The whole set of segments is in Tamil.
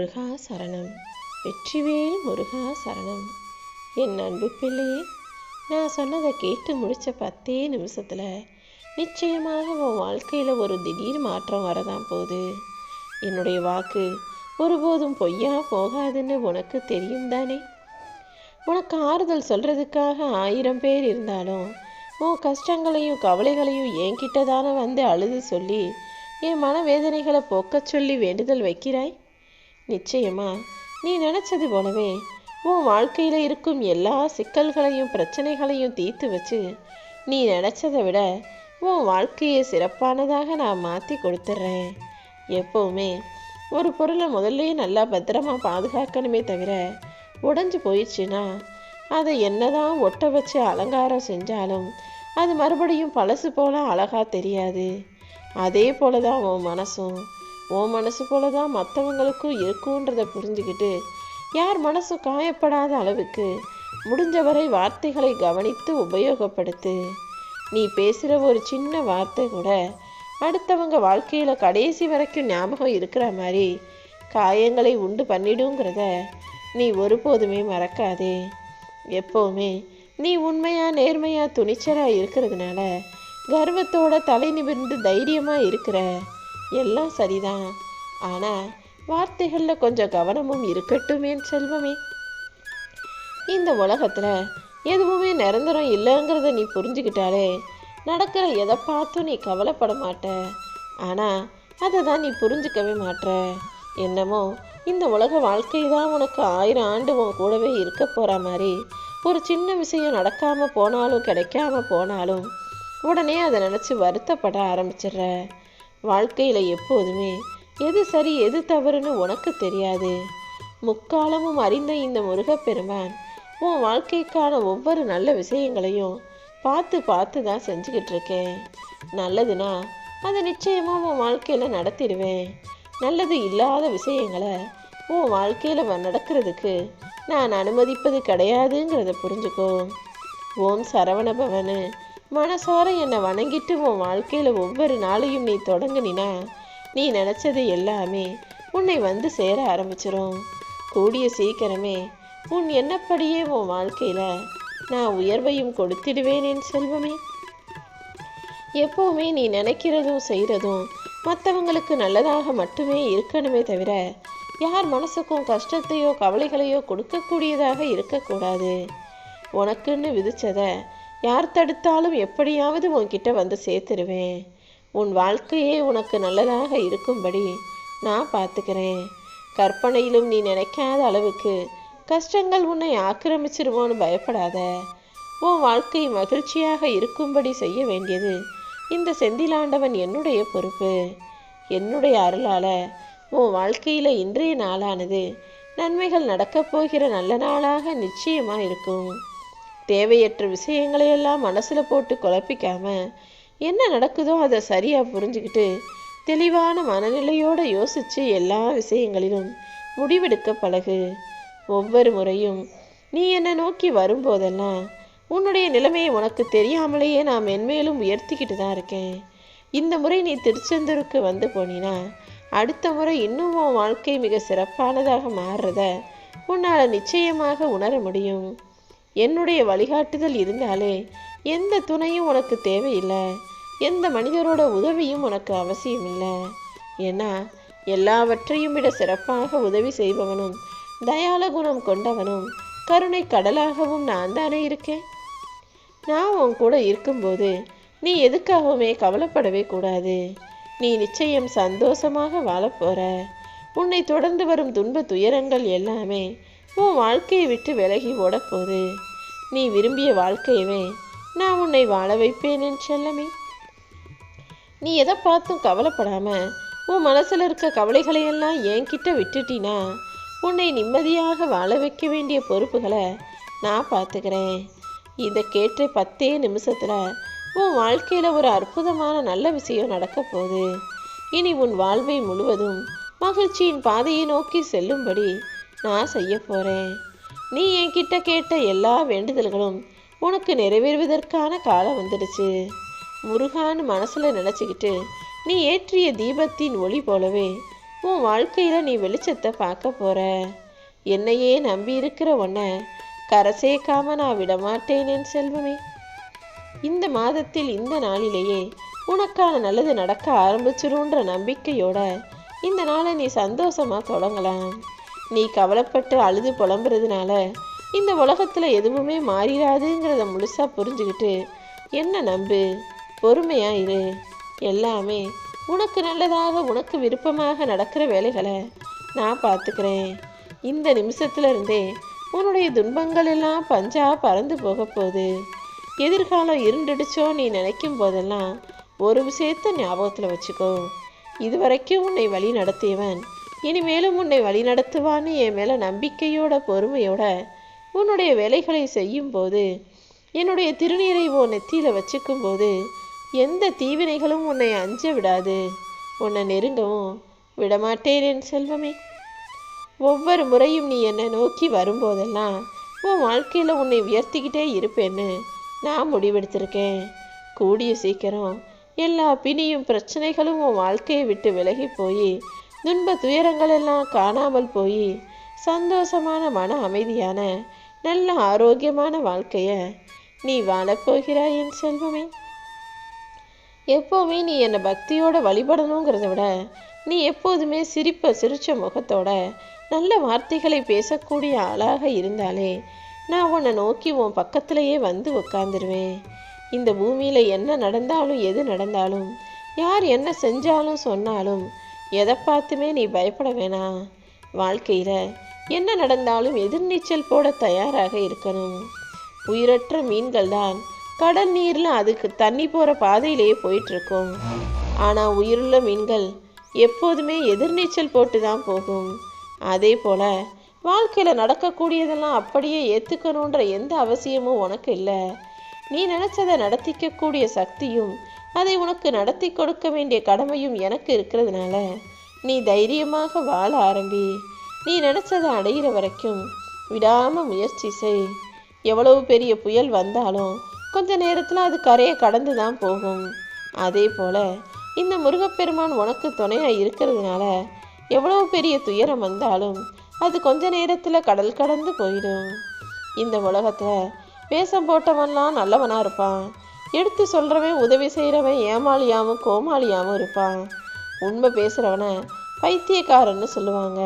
முருகா சரணம். வெற்றிவேல் முருகா சரணம். என் அன்பு பிள்ளையே நான் சொன்னதை கேட்டு முடித்த பத்தே நிமிஷத்தில் நிச்சயமாக உன் வாழ்க்கையில் ஒரு திடீர் மாற்றம் வரதான் போகுது. என்னுடைய வாக்கு ஒருபோதும் பொய்யா போகாதுன்னு உனக்கு தெரியும் தானே? உனக்கு ஆறுதல் சொல்கிறதுக்காக ஆயிரம் பேர் இருந்தாலும் உன் கஷ்டங்களையும் கவலைகளையும் என்கிட்ட தானே வந்து அழுது சொல்லி என் மனவேதனைகளை போக்கச் சொல்லி வேண்டுதல் வைக்கிறாய்? நிச்சயமா நீ நினச்சது போலவே உன் வாழ்க்கையில் இருக்கும் எல்லா சிக்கல்களையும் பிரச்சனைகளையும் தீர்த்து வச்சு நீ நினச்சதை விட உன் வாழ்க்கையை சிறப்பானதாக நான் மாற்றி கொடுத்துட்றேன் எப்போவுமே ஒரு பொருளை முதல்ல நல்லா பத்திரமா பாதுகாக்கணுமே தவிர உடஞ்சி போயிடுச்சுன்னா அதை என்னதான் ஒட்ட வச்சு அலங்காரம் செஞ்சாலும் அது மறுபடியும் பழசு போல அழகா தெரியாது. அதே போல தான் உன் மனசும் உன் மனசு போல தான் மற்றவங்களுக்கும் இருக்குன்றதை புரிஞ்சுக்கிட்டு யார் மனசு காயப்படாத அளவுக்கு முடிஞ்சவரை வார்த்தைகளை கவனித்து உபயோகப்படுத்து. நீ பேசுகிற ஒரு சின்ன வார்த்தை கூட அடுத்தவங்க வாழ்க்கையில் கடைசி வரைக்கும் ஞாபகம் இருக்கிற மாதிரி காயங்களை உண்டு பண்ணிடுங்கிறத நீ ஒருபோதுமே மறக்காதே. எப்போவுமே நீ உண்மையாக நேர்மையாக துணிச்சலாக இருக்கிறதுனால கர்வத்தோட தலை நிமிர்ந்து தைரியமாக இருக்கிற எல்லாம் சரிதான். ஆனால் வார்த்தைகளில் கொஞ்சம் கவனமும் இருக்கட்டுமே செல்வமே. இந்த உலகத்தில் எதுவுமே நிரந்தரம் இல்லைங்கிறத நீ புரிஞ்சுக்கிட்டாலே நடக்கிற எதை பார்த்தும் நீ கவலைப்பட மாட்ட. ஆனால் அதை தான் நீ புரிஞ்சுக்கவே மாட்ட என்னமோ இந்த உலக வாழ்க்கை தான் உனக்கு ஆயிரம் ஆண்டு உன் கூடவே இருக்க போகிற மாதிரி ஒரு சின்ன விஷயம் நடக்காமல் போனாலும் கிடைக்காம போனாலும் உடனே அதை நினச்சி வருத்தப்பட ஆரம்பிச்சிடுற. வாழ்க்கையில் எப்போதுமே எது சரி எது தவறுன்னு உனக்கு தெரியாது. முக்காலமும் அறிந்த இந்த முருகப்பெருமான் உன் வாழ்க்கைக்கான ஒவ்வொரு நல்ல விஷயங்களையும் பார்த்து பார்த்து தான் செஞ்சுக்கிட்டு இருக்கேன். நல்லதுன்னா அதை நிச்சயமாக உன் வாழ்க்கையில் நடத்திடுவேன். நல்லது இல்லாத விஷயங்களை உன் வாழ்க்கையில் நடக்கிறதுக்கு நான் அனுமதிப்பது கிடையாதுங்கிறத புரிஞ்சுக்கோ. ஓம் சரவண பவனு மனசார என்னை வணங்கிட்டு உன் வாழ்க்கையில் ஒவ்வொரு நாளையும் நீ தொடங்கினா நீ நினச்சது எல்லாமே உன்னை வந்து சேர ஆரம்பிச்சிடும் கூடிய சீக்கிரமே உன் என்னப்படியே உன் வாழ்க்கையில் நான் உயர்வையும் கொடுத்திடுவேன் என் செல்வமே. எப்போவுமே நீ நினைக்கிறதும் செய்கிறதும் மற்றவங்களுக்கு நல்லதாக மட்டுமே இருக்கணுமே தவிர யார் மனசுக்கும் கஷ்டத்தையோ கவலைகளையோ கொடுக்கக்கூடியதாக இருக்கக்கூடாது. உனக்குன்னு விதிச்சதை யார் தடுத்தாலும் எப்படியாவது உன்கிட்ட வந்து சேர்த்துருவேன். உன் வாழ்க்கையே உனக்கு நல்லதாக இருக்கும்படி நான் பார்த்துக்கிறேன். கற்பனையிலும் நீ நினைக்காத அளவுக்கு கஷ்டங்கள் உன்னை ஆக்கிரமிச்சிருவோன்னு பயப்படாத. உன் வாழ்க்கை மகிழ்ச்சியாக இருக்கும்படி செய்ய வேண்டியது இந்த செந்திலாண்டவன் என்னுடைய பொறுப்பு. என்னுடைய அருளால உன் வாழ்க்கையில் இன்றைய நாளானது நன்மைகள் நடக்கப் போகிற நல்ல நாளாக நிச்சயமா இருக்கும். தேவையற்ற விஷயங்களையெல்லாம் மனசில் போட்டு குழப்பிக்காம என்ன நடக்குதோ அதை சரியாக புரிஞ்சுக்கிட்டு தெளிவான மனநிலையோடு யோசித்து எல்லா விஷயங்களிலும் முடிவெடுக்க பழகு. ஒவ்வொரு முறையும் நீ என்னை நோக்கி வரும்போதெல்லாம் உன்னுடைய நிலைமையை உனக்கு தெரியாமலேயே நான் மென்மேலும் உயர்த்திக்கிட்டு தான் இருக்கேன். இந்த முறை நீ திருச்செந்தூருக்கு வந்து போனினா அடுத்த முறை இன்னும் உன் வாழ்க்கை மிக சிறப்பானதாக மாறுறத உன்னால் நிச்சயமாக உணர முடியும். என்னுடைய வழிகாட்டுதல் இருந்தாலே எந்த துணையும் உனக்கு தேவையில்லை. எந்த மனிதரோட உதவியும் உனக்கு அவசியம் இல்லை ஏன்னா எல்லாவற்றையும் விட சிறப்பாக உதவி செய்பவனும் தயால குணம் கொண்டவனும் கருணை கடலாகவும் நான் தானே இருக்கேன்? நான் உன் கூட இருக்கும்போது நீ எதுக்காகவுமே கவலைப்படவே கூடாது. நீ நிச்சயம் சந்தோஷமாக வாழப்போற உன்னை தொடர்ந்து வரும் துன்ப துயரங்கள் எல்லாமே உன் வாழ்க்கையை விட்டு விலகி ஓடப்போகுது. நீ விரும்பிய வாழ்க்கையவே நான் உன்னை வாழ வைப்பேன் என் செல்லமே. நீ எதை பார்த்தும் கவலைப்படாம உன் மனசில் இருக்க கவலைகளையெல்லாம் என்கிட்ட விட்டுட்டினா உன்னை நிம்மதியாக வாழ வைக்க வேண்டிய பொறுப்புகளை நான் பார்த்துக்கிறேன். இதை கேட்ட பத்தே நிமிஷத்தில் உன் வாழ்க்கையில் ஒரு அற்புதமான நல்ல விஷயம் நடக்க போகுது. இனி உன் வாழ்வை முழுவதும் மகிழ்ச்சியின் பாதையை நோக்கி செல்லும்படி நான் செய்ய போகிறேன் நீ என்கிட்ட கேட்ட எல்லா வேண்டுதல்களும் உனக்கு நிறைவேறுவதற்கான காலம் வந்துடுச்சு. முருகான்னு மனசில் நினச்சிக்கிட்டு நீ ஏற்றிய தீபத்தின் ஒளி போலவே உன் வாழ்க்கையில் நீ வெளிச்சத்தை பார்க்க போற. என்னையே நம்பி இருக்கிற உன்னை கரை சேர்க்காம நான் விடமாட்டேன் என் செல்வமே. இந்த மாதத்தில் இந்த நாளிலேயே உனக்கான நல்லது நடக்க ஆரம்பிச்சிருன்ற நம்பிக்கையோட இந்த நாளை நீ சந்தோஷமாக தொடங்கலாம். நீ கவலைப்பட்டு அழுது புலம்புறதுனால இந்த உலகத்தில் எதுவுமே மாறிடாதுங்கிறத முழுசாக புரிஞ்சுக்கிட்டு என்ன நம்பு? பொறுமையாக இரு. எல்லாமே உனக்கு நல்லதாக உனக்கு விருப்பமாக நடக்கிற வேலைகளை நான் பார்த்துக்கிறேன் இந்த நிமிஷத்துல இருந்தே உன்னுடைய துன்பங்கள் எல்லாம் பஞ்சா பறந்து போக போகுது. எதிர்காலம் இருண்டுடுச்சோ நீ நினைக்கும் போதெல்லாம் ஒரு விஷயத்த ஞாபகத்தில் வச்சுக்கோ. இதுவரைக்கும் உன்னை வழி நடத்தியவன் இனிமேலும் உன்னை வழி நடத்துவான்னு என் மேலே நம்பிக்கையோட பொறுமையோட உன்னுடைய வேலைகளை செய்யும்போது என்னுடைய திருநீரை உன் நெத்தியில் வச்சுக்கும் போது எந்த தீவினைகளும் உன்னை அஞ்ச விடாது. உன்னை நெருங்கவும் விடமாட்டேன் என் செல்வமே. ஒவ்வொரு முறையும் நீ என்னை நோக்கி வரும்போதெல்லாம் உன் வாழ்க்கையில் உன்னை உயர்த்திக்கிட்டே இருப்பேன்னு நான் முடிவெடுத்திருக்கேன். கூடிய சீக்கிரம் எல்லா பிணியும் பிரச்சனைகளும் உன் வாழ்க்கையை விட்டு விலகி போய் துன்ப துயரங்கள் எல்லாம் காணாமல் போய் சந்தோஷமான மன அமைதியான நல்ல ஆரோக்கியமான வாழ்க்கைய நீ வாழப்போகிறாய் என் செல்வமே. எப்போவுமே நீ என்னை பக்தியோட வழிபடணுங்கிறத விட நீ எப்போதுமே சிரிப்ப சிரிச்ச முகத்தோட நல்ல வார்த்தைகளை பேசக்கூடிய ஆளாக இருந்தாலே நான் உன்னை நோக்கி உன் பக்கத்திலேயே வந்து உட்காந்துருவேன் இந்த பூமியில் என்ன நடந்தாலும் எது நடந்தாலும் யார் என்ன செஞ்சாலும் சொன்னாலும் எதை பார்த்துமே நீ பயப்பட வேணாம் வாழ்க்கையில் என்ன நடந்தாலும் எதிர்நீச்சல் போட தயாராக இருக்கணும். உயிரற்ற மீன்கள் தான் கடல் நீரில் அதுக்கு தண்ணி போகிற பாதையிலேயே போயிட்டுருக்கும். ஆனால் உயிருள்ள மீன்கள் எப்போதுமே எதிர்நீச்சல் போட்டு தான் போகும். அதே போல் வாழ்க்கையில் நடக்கக்கூடியதெல்லாம் அப்படியே ஏற்றுக்கணுன்ற எந்த அவசியமும் உனக்கு இல்லை. நீ நினச்சதை நடத்திக்கக்கூடிய சக்தியும் அதை உனக்கு நடத்தி கொடுக்க வேண்டிய கடமையும் எனக்கு இருக்கிறதுனால நீ தைரியமாக வாழ ஆரம்பி. நீ நினச்சதை அடையிற வரைக்கும் விடாமல் முயற்சி செய். எவ்வளவு பெரிய புயல் வந்தாலும் கொஞ்ச நேரத்தில் அது கரையை கடந்து தான் போகும். அதே போல் இந்த முருகப்பெருமான் உனக்கு துணையாக இருக்கிறதுனால எவ்வளவு பெரிய துயரம் வந்தாலும் அது கொஞ்ச நேரத்தில் கடல் கடந்து போயிடும். இந்த உலகத்தில் வேஷம் போட்டவன்லாம் நல்லவனாக இருப்பான். எடுத்து சொல்கிறவன் உதவி செய்கிறவன் ஏமாளியாகவும் கோமாளியாகவும் இருப்பான் உண்மை பேசுகிறவனை பைத்தியக்காரன்னு சொல்லுவாங்க.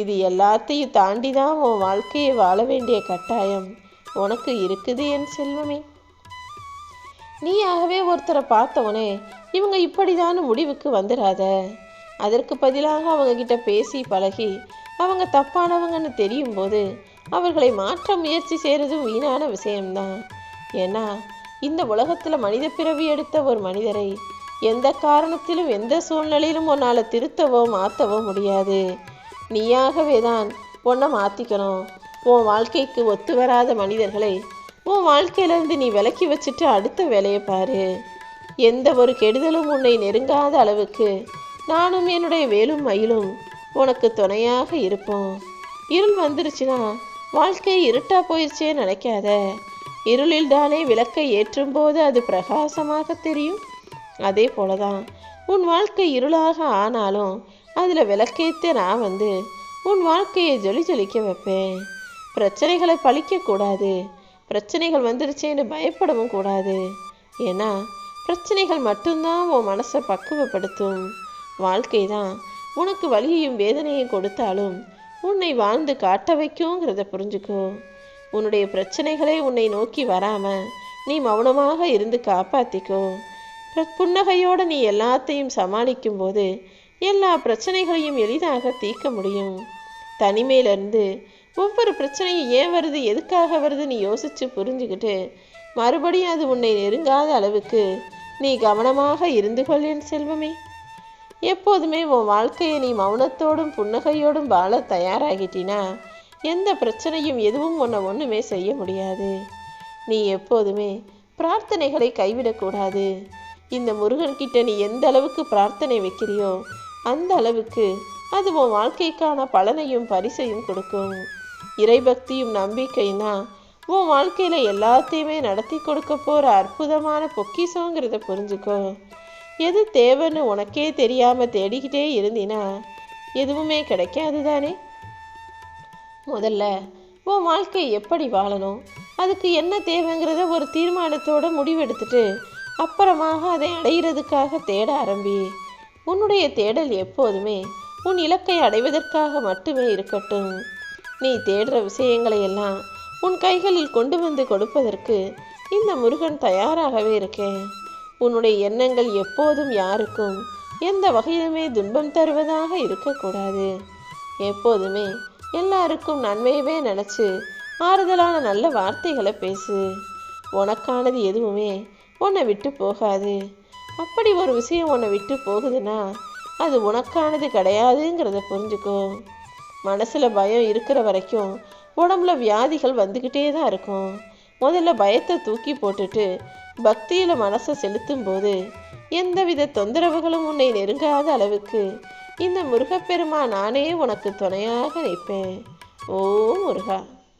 இது எல்லாத்தையும் தாண்டி தான் உன் வாழ்க்கையை வாழ வேண்டிய கட்டாயம். உனக்கு இருக்குது என் செல்வமே. நீயாகவே ஒருத்தரை பார்த்தவனே இவங்க இப்படிதான் முடிவுக்கு வந்துடாத அதற்கு பதிலாக அவங்க கிட்ட பேசி பழகி அவங்க தப்பானவங்கன்னு தெரியும் போது அவர்களை மாற்ற முயற்சி செய்கிறதும் வீணான விஷயம்தான். ஏன்னா இந்த உலகத்தில் மனித பிறவி எடுத்த ஒரு மனிதரை எந்த காரணத்திலும் எந்த சூழ்நிலையிலும் உன்னால் திருத்தவோ மாற்றவோ முடியாது. நீயாகவே தான் உன்னை மாற்றிக்கணும் உன் வாழ்க்கைக்கு ஒத்து வராத மனிதர்களை உன் வாழ்க்கையிலேருந்து நீ விலக்கி வச்சுட்டு அடுத்த வேலையை பாரு. எந்த ஒரு கெடுதலும் உன்னை நெருங்காத அளவுக்கு நானும் என்னுடைய வேலும் மயிலும் உனக்கு துணையாக இருப்போம். இருள் வந்துருச்சுன்னா வாழ்க்கை இருட்டா போயிடுச்சே நினைக்காத. இருளில் தானே விளக்கை ஏற்றும் போது அது பிரகாசமாக தெரியும்? அதே போலதான் உன் வாழ்க்கை இருளாக ஆனாலும் அதில் விளக்கேற்ற நான் வந்து உன் வாழ்க்கையை ஜொலி ஜொலிக்க வைப்பேன். பிரச்சனைகளை பழிக்கக்கூடாது பிரச்சனைகள் வந்துருச்சேன்னு பயப்படவும் கூடாது. ஏன்னா பிரச்சனைகள் மட்டும்தான் உன் மனசை பக்குவப்படுத்தும். வாழ்க்கை தான் உனக்கு வலியையும் வேதனையும் கொடுத்தாலும் உன்னை வாழ்ந்து காட்ட வைக்குங்கிறத புரிஞ்சுக்கோ. உன்னுடைய பிரச்சனைகளே உன்னை நோக்கி வராம நீ மௌனமாக இருந்து காப்பாத்திக்கோ. புன்னகையோடு நீ எல்லாத்தையும் சமாளிக்கும் போது எல்லா பிரச்சனைகளையும் எளிதாக தீர்க்க முடியும். தனிமையிலிருந்து ஒவ்வொரு பிரச்சனையும் ஏன் வருது எதுக்காக வருது நீ யோசிச்சு புரிஞ்சுக்கிட்டு மறுபடியும் அது உன்னை நெருங்காத அளவுக்கு நீ கவனமாக இருந்து கொள்ளேன் செல்வமே. எப்போதுமே உன் வாழ்க்கையை நீ மௌனத்தோடும் புன்னகையோடும் வாழ தயாராகிட்டினா எந்த பிரச்சனையும் எதுவும் உன்னை ஒன்றுமே செய்ய முடியாது. நீ எப்போதுமே பிரார்த்தனைகளை கைவிடக்கூடாது இந்த முருகன்கிட்ட நீ எந்த அளவுக்கு பிரார்த்தனை வைக்கிறியோ அந்த அளவுக்கு அது உன் வாழ்க்கைக்கான பலனையும் பரிசையும் கொடுக்கும். இறைபக்தியும் நம்பிக்கையும் தான் உன் வாழ்க்கையில் எல்லாத்தையுமே நடத்தி கொடுக்க போகிற அற்புதமான பொக்கிஷங்கிறத புரிஞ்சுக்கோ. எது தேவைன்னு உனக்கே தெரியாமல் தேடிக்கிட்டே இருந்தினா எதுவுமே கிடைக்காது தானே? முதல்ல உன் வாழ்க்கை எப்படி வாழணும்? அதுக்கு என்ன தேவைங்கிறத ஒரு தீர்மானத்தோட முடிவெடுத்துட்டு அப்புறமாக அதை அடையிறதுக்காக தேட ஆரம்பி. உன்னுடைய தேடல் எப்போதுமே உன் இலக்கை அடைவதற்காக மட்டுமே இருக்கட்டும். நீ தேடுற விஷயங்களை எல்லாம் உன் கைகளில் கொண்டு வந்து கொடுப்பதற்கு இந்த முருகன் தயாராகவே இருக்கேன். உன்னுடைய எண்ணங்கள் எப்போதும் யாருக்கும் எந்த வகையிலுமே துன்பம் தருவதாக இருக்கக்கூடாது. எப்போதுமே எல்லாருக்கும் நன்மையவே நினச்சி ஆறுதலான நல்ல வார்த்தைகளை பேசு. உனக்கானது எதுவுமே உன்னை விட்டு போகாது. அப்படி ஒரு விஷயம் உன்னை விட்டு போகுதுன்னா அது உனக்கானது கிடையாதுங்கிறத புரிஞ்சுக்கோ. மனசில் பயம் இருக்கிற வரைக்கும் உடம்புல வியாதிகள் வந்துக்கிட்டே தான் இருக்கும். முதல்ல பயத்தை தூக்கி போட்டுட்டு பக்தியில் மனசை செலுத்தும் போது எந்தவித தொந்தரவுகளும் உன்னை நெருங்காத அளவுக்கு இந்த முருகப்பெருமா நானே உனக்கு துணையாக நிற்பேன். ஓ முருகா.